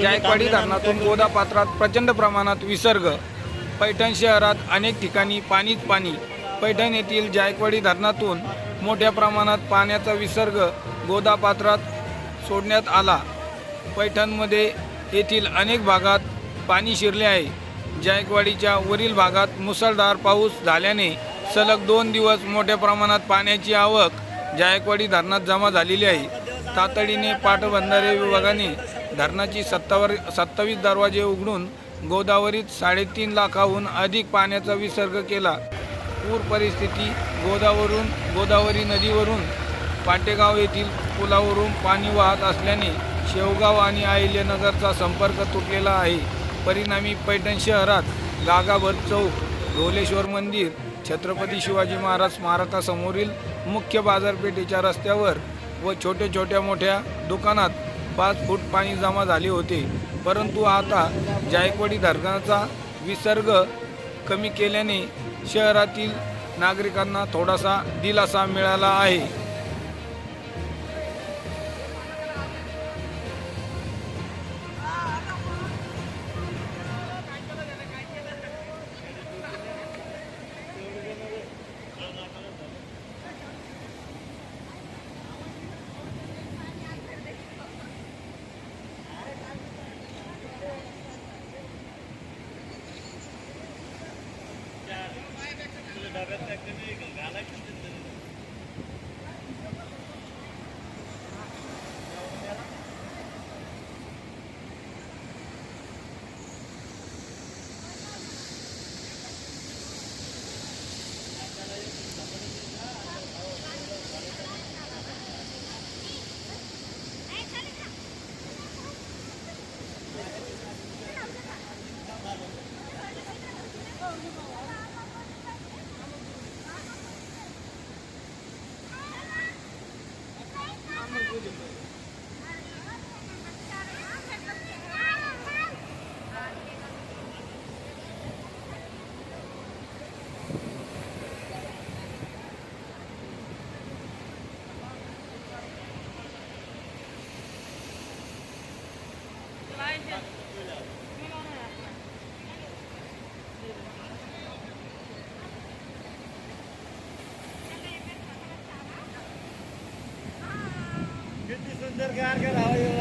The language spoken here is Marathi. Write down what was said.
जायकवाडी धरणातून गोदा पात्रात प्रचंड प्रमाणात विसर्ग पैठण शहरात अनेक ठिकाणी पाणीच पाणी. पैठण येथील जायकवाडी धरणातून मोठ्या प्रमाणात पाण्याचा विसर्ग गोदा पात्रात सोडण्यात आला. पैठणमध्ये येथील अनेक भागात पाणी शिरले आहे. जायकवाडीच्या वरील भागात मुसळधार पाऊस झाल्याने सलग दोन दिवस मोठ्या प्रमाणात पाण्याची आवक जायकवाडी धरणात जमा झालेली आहे. तातडीने पाटबंधारे विभागाने धरणाची सत्तावर सत्तावीस दरवाजे उघडून गोदावरीत साडेतीन लाखाहून अधिक पाण्याचा विसर्ग केला. पूर परिस्थिती गोदावरून गोदावरी नदीवरून पाटेगाव येथील पुलावरून पाणी वाहत असल्याने शेवगाव आणि अहिल्यानगरचा संपर्क तुटलेला आहे. परिणामी पैठण शहरात गागाभर चौक ढोलेश्वर मंदिर छत्रपती शिवाजी महाराज स्मारकासमोरील मुख्य बाजारपेठेच्या रस्त्यावर व छोट्या छोट्या मोठ्या दुकानात पाच फूट पाणी जमा झाले होते. परंतु आता जायकवाडी धरणाचा विसर्ग कमी केल्याने शहरातील नागरिकांना थोडासा दिलासा मिळाला आहे. Oh, no, no, no. Gargan, how are you?